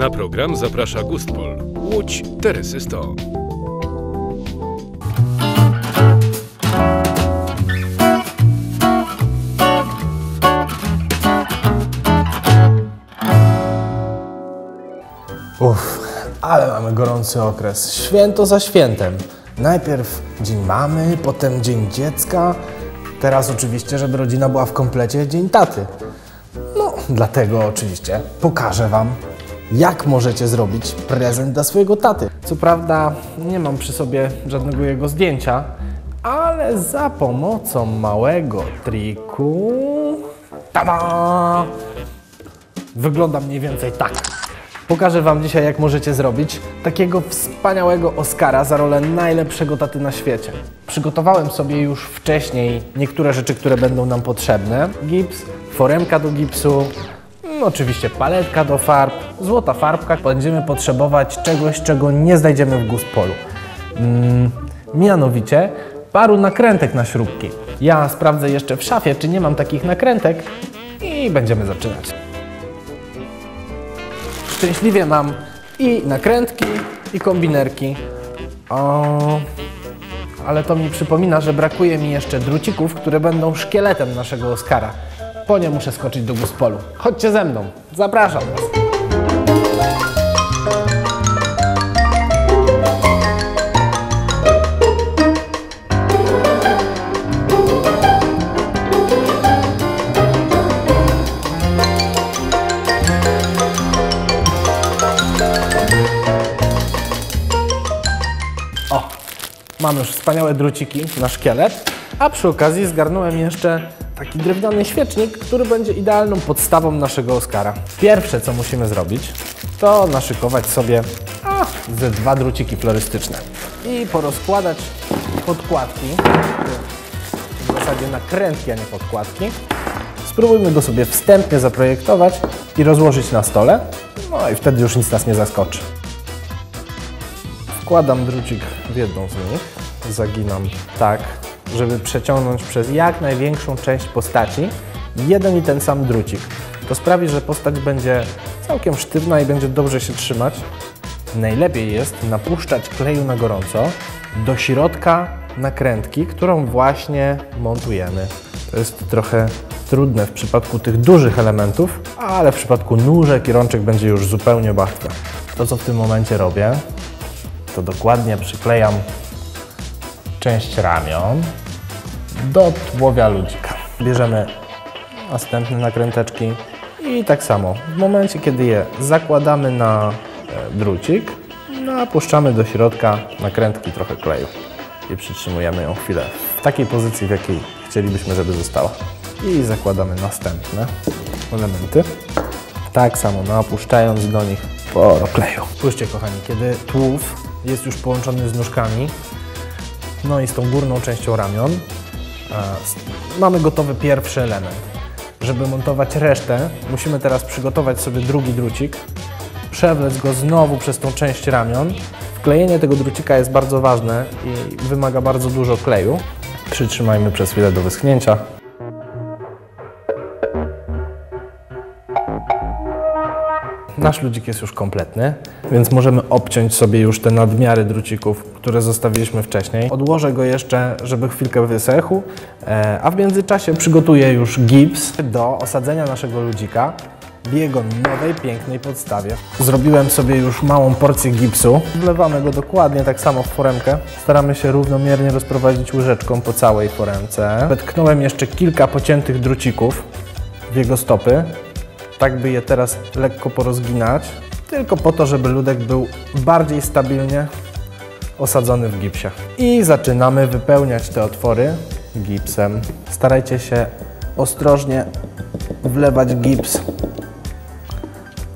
Na program zaprasza Gustpol. Łódź Teresy 100. Uff, ale mamy gorący okres. Święto za świętem. Najpierw dzień mamy, potem dzień dziecka. Teraz oczywiście, żeby rodzina była w komplecie, dzień taty. No, dlatego oczywiście pokażę Wam, jak możecie zrobić prezent dla swojego taty. Co prawda, nie mam przy sobie żadnego jego zdjęcia, ale za pomocą małego triku. Tada! Wygląda mniej więcej tak. Pokażę Wam dzisiaj, jak możecie zrobić takiego wspaniałego Oscara za rolę najlepszego taty na świecie. Przygotowałem sobie już wcześniej niektóre rzeczy, które będą nam potrzebne. Gips, foremka do gipsu, oczywiście paletka do farb, złota farbka. Będziemy potrzebować czegoś, czego nie znajdziemy w Guspolu. Mm, mianowicie paru nakrętek na śrubki. Ja sprawdzę jeszcze w szafie, czy nie mam takich nakrętek i będziemy zaczynać. Szczęśliwie mam i nakrętki, i kombinerki. O, ale to mi przypomina, że brakuje mi jeszcze drucików, które będą szkieletem naszego Oscara. Po nie muszę skoczyć do Guspolu. Chodźcie ze mną, zapraszam Was. O, mam już wspaniałe druciki na szkielet, a przy okazji zgarnąłem jeszcze taki drewniany świecznik, który będzie idealną podstawą naszego Oscara. Pierwsze, co musimy zrobić, to naszykować sobie a, ze dwa druciki florystyczne i porozkładać podkładki, w zasadzie nakrętki, a nie podkładki. Spróbujmy go sobie wstępnie zaprojektować i rozłożyć na stole, no i wtedy już nic nas nie zaskoczy. Wkładam drucik w jedną z nich, zaginam tak, żeby przeciągnąć przez jak największą część postaci jeden i ten sam drucik. To sprawi, że postać będzie całkiem sztywna i będzie dobrze się trzymać. Najlepiej jest napuszczać kleju na gorąco do środka nakrętki, którą właśnie montujemy. To jest trochę trudne w przypadku tych dużych elementów, ale w przypadku nóżek i rączek będzie już zupełnie łatwe. To, co w tym momencie robię, to dokładnie przyklejam część ramion do tułowia ludzika. Bierzemy następne nakręteczki i tak samo w momencie, kiedy je zakładamy na e, drucik, napuszczamy do środka nakrętki trochę kleju i przytrzymujemy ją chwilę w takiej pozycji, w jakiej chcielibyśmy, żeby została. I zakładamy następne elementy. Tak samo napuszczając do nich sporo kleju. Spójrzcie kochani, kiedy tułów jest już połączony z nóżkami, no i z tą górną częścią ramion, e, mamy gotowy pierwszy element. Żeby montować resztę, musimy teraz przygotować sobie drugi drucik, przewlec go znowu przez tą część ramion. Wklejenie tego drucika jest bardzo ważne i wymaga bardzo dużo kleju. Przytrzymajmy przez chwilę do wyschnięcia. Nasz ludzik jest już kompletny, więc możemy obciąć sobie już te nadmiary drucików, które zostawiliśmy wcześniej. Odłożę go jeszcze, żeby chwilkę wysechł, e, a w międzyczasie przygotuję już gips do osadzenia naszego ludzika w jego nowej, pięknej podstawie. Zrobiłem sobie już małą porcję gipsu. Wlewamy go dokładnie tak samo w foremkę. Staramy się równomiernie rozprowadzić łyżeczką po całej foremce. Wetknąłem jeszcze kilka pociętych drucików w jego stopy, tak by je teraz lekko porozginać, tylko po to, żeby ludek był bardziej stabilnie osadzony w gipsie. I zaczynamy wypełniać te otwory gipsem. Starajcie się ostrożnie wlewać gips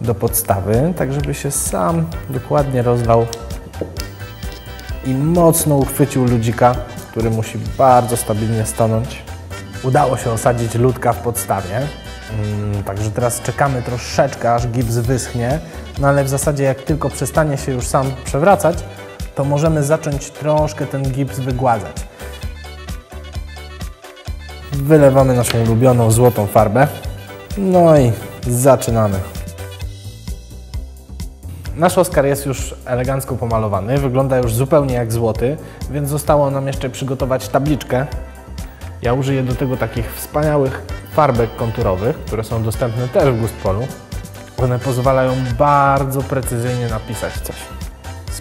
do podstawy, tak żeby się sam dokładnie rozlał i mocno uchwycił ludzika, który musi bardzo stabilnie stanąć. Udało się osadzić ludka w podstawie. Mm, Także teraz czekamy troszeczkę, aż gips wyschnie, no ale w zasadzie jak tylko przestanie się już sam przewracać, to możemy zacząć troszkę ten gips wygładzać. Wylewamy naszą ulubioną złotą farbę. No i zaczynamy. Nasz Oskar jest już elegancko pomalowany, wygląda już zupełnie jak złoty, więc zostało nam jeszcze przygotować tabliczkę. Ja użyję do tego takich wspaniałych farbek konturowych, które są dostępne też w Gustpolu. One pozwalają bardzo precyzyjnie napisać coś.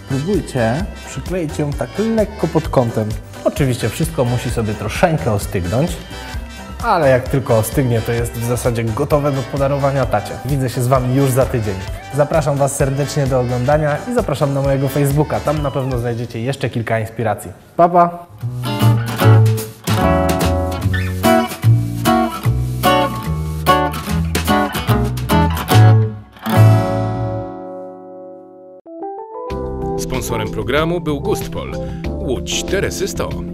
Spróbujcie przykleić ją tak lekko pod kątem. Oczywiście wszystko musi sobie troszeczkę ostygnąć, ale jak tylko ostygnie, to jest w zasadzie gotowe do podarowania tacie. Widzę się z Wami już za tydzień. Zapraszam Was serdecznie do oglądania i zapraszam na mojego Facebooka. Tam na pewno znajdziecie jeszcze kilka inspiracji. Pa, pa! Sponsorem programu był Gustpol. Łódź Teresy 100.